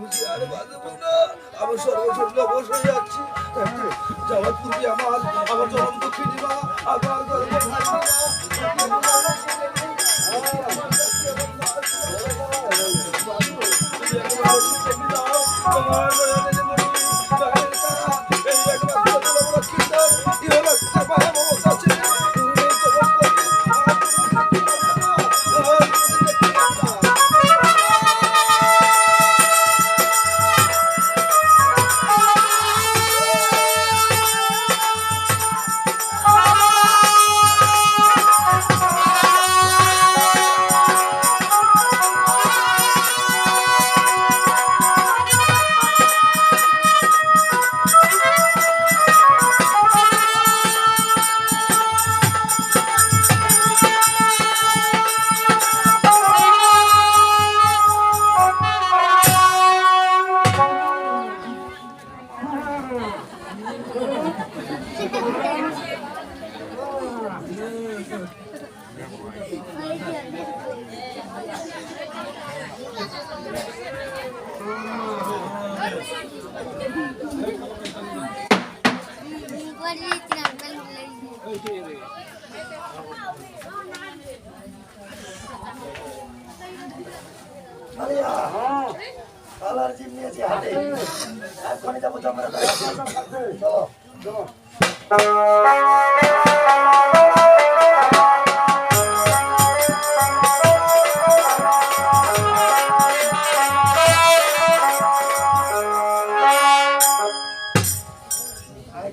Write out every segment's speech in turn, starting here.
বুঝি আর বাঁধব না। আমার সর্বশরীর অবশ হয়ে যাচ্ছি। যাওয়ার পূর্বে আমার আমার জনম দুঃখিনী মা আমার গর্বে থাকবে। কালার জিম নিয়েছি হাতে এখনই যাব জমরা চলো চলো আয়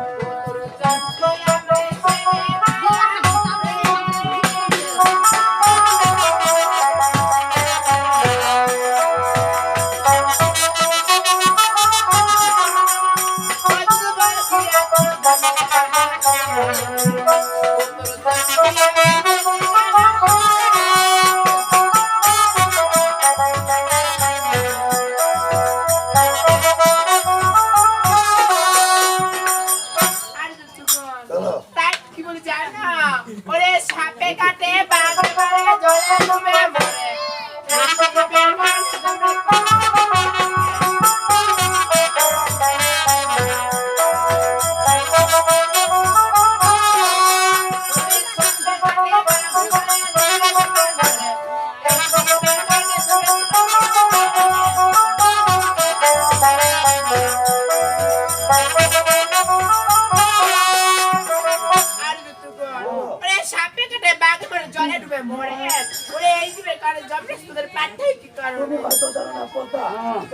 তোদের পাঠাই কি কারণ? তুমি হয়তো জানো না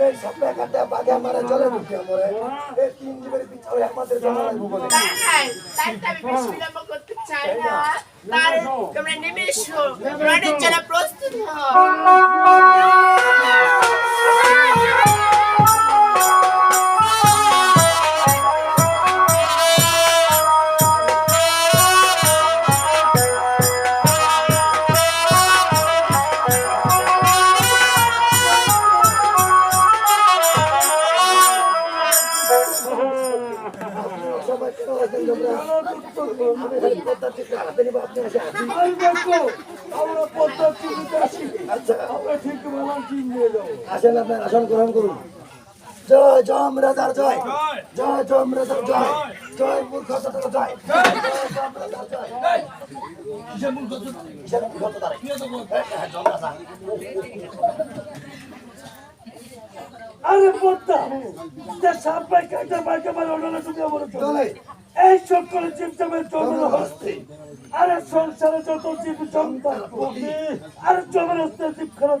এই সাপে কাটে বাগে আমারে জলে ঢুকে মরে এই তিন জীবের পিছনে আমাদের জমা লাগবো বলে তাই তাই আমি বেশি বিলম্ব করতে চাই না। কারণ তোমরা নেমে এসো। রণের জন্য প্রস্তুত হও। আসেন আপনার আসন গ্রহণ করুন জয় জম রাজার জয় জয় জম রাজার জয় জয় মূর্খ জয় জয় মূর্খ কিসের মূর্খ তারা জম রাজা আরে পদ্মা যে সাপাই কাটা বাইকে মারে ওনারা তুমি আমার চলে। এই সকলে চিমচামের জমের হস্তে আরে সংসারে যত জীব জন্তা আরে জমের হস্তে জীব খারাপ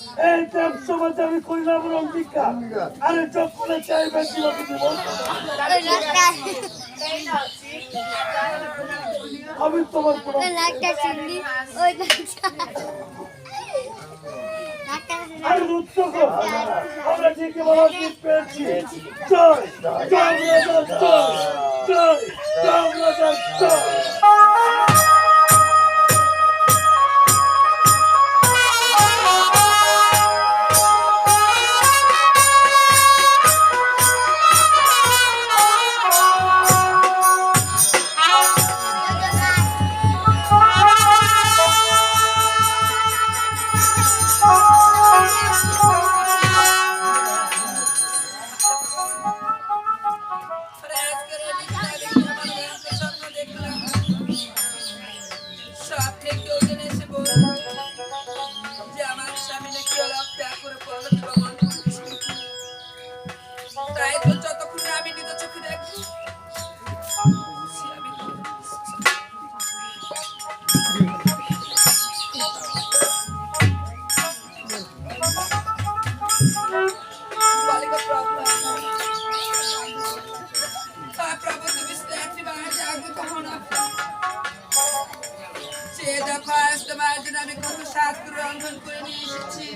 এই দেব সমাজ আমি করিলাম অঙ্গীকার আরে চাইবে প্রণাম করিও। আমি তোমার আরে রুদ্ধ আমরা ঠিকই বলা ঠিক পেয়েছি। জয় জয় জয় জয় জয় জয়। Good. রন্ধন করে নিয়ে এসেছি।